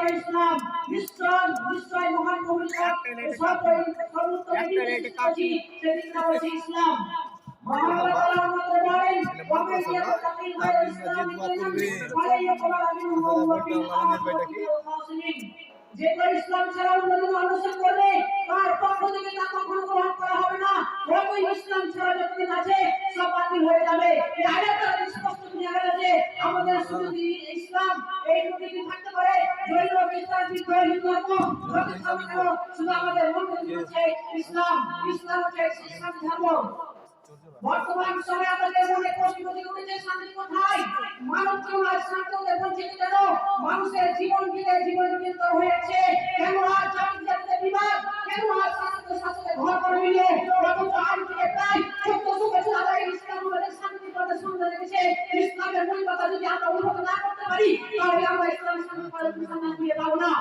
ইসলাম নিশ্চয় নিশ্চয় মহান কবিতা সর্বোত্তম সর্বোত্তম দিন আছে সেদিন নাম হচ্ছে ইসলাম মহান আল্লাহ তাআলা মধ্যে বলেন ওয়াকা ইয়াতাকি গায়র ইসলাম ওয়ালা ইয়াকবাল মিনহু ওয়া ফিল আখিরাতি খাসিরিন যে কেউ ইসলাম ছাড়া অন্য ধর্ম অনুসরণ করবে তার পক্ষ থেকে তা কখনো গ্রহণ করা হবে না ওই ইসলাম ছাড়া যতদিন আছে সব বাতিল হয়ে যাবে আমাদের শুধু ইসলাম এই নদীটি থাকতে পারে। জৈন বিদ্রোহী হিন্দু, ধর্ম যত থাকবে শুধু আমাদের মন হচ্ছে ইসলাম। ইসলাম হচ্ছে ইসলাম ধর্ম। বর্তমান সময়ে আমাদের মনে প্রশ্ন উঠেছে শান্তি কোথায় মানব আজ শান্তিতে বঞ্চিত কেন? মানুষের জীবন দিনে জীবন বিস্তর হয়েছে। কেন আজ ইসলামের মূল কথা যদি আমরা উন্নত না করতে পারি তাহলে আমরা ইসলাম শান্তি করার সন্ধান দিয়ে পাবো না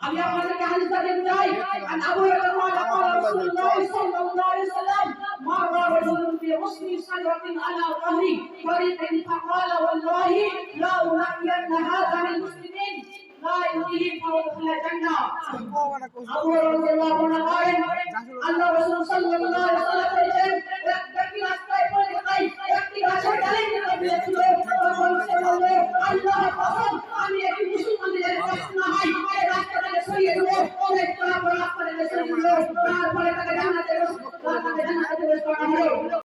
আমি আপনাদেরকে হাদিসটা দিতে চাই আন আবু হুরায়রা قال রাসূলুল্লাহ সাল্লাল্লাহু আলাইহি ওয়াসাল্লাম مر رجل في غصن شجرة على ظهر طريق فقال والله لا أولئن هذا للمسلمين لا يؤذيه فيدخل الجنة আবু হুরায়রা বলেন আল্লাহ রাসূল সাল্লাল্লাহু আলাইহি ওয়াসাল্লাম বলেছেন এক los, los,